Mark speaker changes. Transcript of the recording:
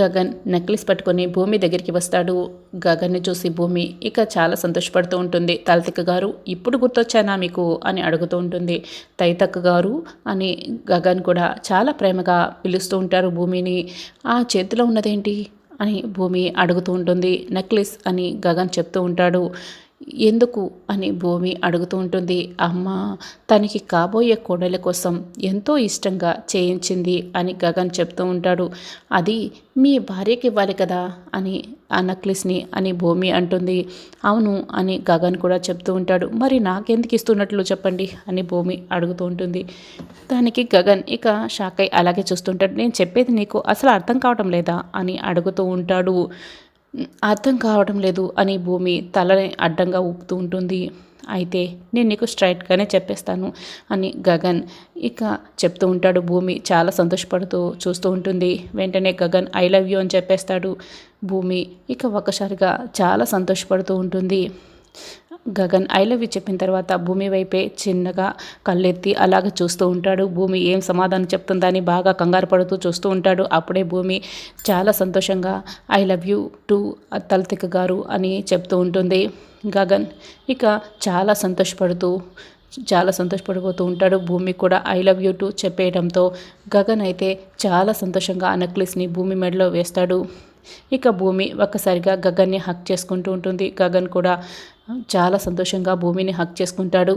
Speaker 1: Gagan necklace పట్టుకొని భూమి దగ్గరికి వస్తాడు. గగన్ని చూసి భూమి ఇక చాలా సంతోషపడుతూ ఉంటుంది. తలతిక్క గారు ఇప్పుడు గుర్తొచ్చానా మీకు? అని అడుగుతూ ఉంటుంది. తైతక్క గారు అని గగన్ కూడా చాలా ప్రేమగా పిలుస్తూ ఉంటారు భూమిని. ఆ చేతిలో ఉన్నదేంటి? అని భూమి అడుగుతూ ఉంటుంది. నెక్లెస్ అని గగన్ చెప్తూ ఉంటాడు. ఎందుకు అని భూమి అడుగుతూ ఉంటుంది. అమ్మ తనకి కాబోయే కోడల కోసం ఎంతో ఇష్టంగా చేయించింది అని గగన్ చెప్తూ ఉంటాడు. అది మీ భార్యకి ఇవ్వాలి కదా అని ఆ నక్లెస్ని అని భూమి అంటుంది. అవును అని గగన్ కూడా చెప్తూ ఉంటాడు. మరి నాకెందుకు ఇస్తున్నట్లు చెప్పండి అని భూమి అడుగుతూ ఉంటుంది. దానికి గగన్ ఇక షాక్ అయి అలాగే చూస్తుంటాడు. నేను చెప్పేది నీకు అసలు అర్థం కావటం లేదా అని అడుగుతూ ఉంటాడు. అర్థం కావడం లేదు అని భూమి తలని అడ్డంగా ఊపుతూ ఉంటుంది. అయితే నేను నీకు స్ట్రైట్గానే చెప్పేస్తాను అని గగన్ ఇక చెప్తూ ఉంటాడు. భూమి చాలా సంతోషపడుతూ చూస్తూ ఉంటుంది. వెంటనే గగన్ ఐ లవ్ యూ అని చెప్పేస్తాడు. భూమి ఇక ఒక్కసారిగా చాలా సంతోషపడుతూ ఉంటుంది. గగన్ ఐ లవ్ యూ చెప్పిన తర్వాత భూమి వైపే చిన్నగా కళ్ళెత్తి అలాగ చూస్తూ ఉంటాడు. భూమి ఏం సమాధానం చెప్తుందని బాగా కంగారు పడుతూ చూస్తూ ఉంటాడు. అప్పుడే భూమి చాలా సంతోషంగా ఐ లవ్ యూ టు తలతిక గారు అని చెప్తూ ఉంటుంది. గగన్ ఇక చాలా సంతోషపడుతూ చాలా సంతోషపడిపోతూ ఉంటాడు. భూమి కూడా ఐ లవ్ యూ టు చెప్పేయడంతో గగన్ అయితే చాలా సంతోషంగా ఆ నెక్లెస్ని భూమి మెడలో వేస్తాడు. ఇక భూమి ఒక్కసారిగా గగన్ని హక్ చేసుకుంటూ ఉంటుంది. గగన్ కూడా చాలా సంతోషంగా భూమిని హక్ చేసుకుంటాడు.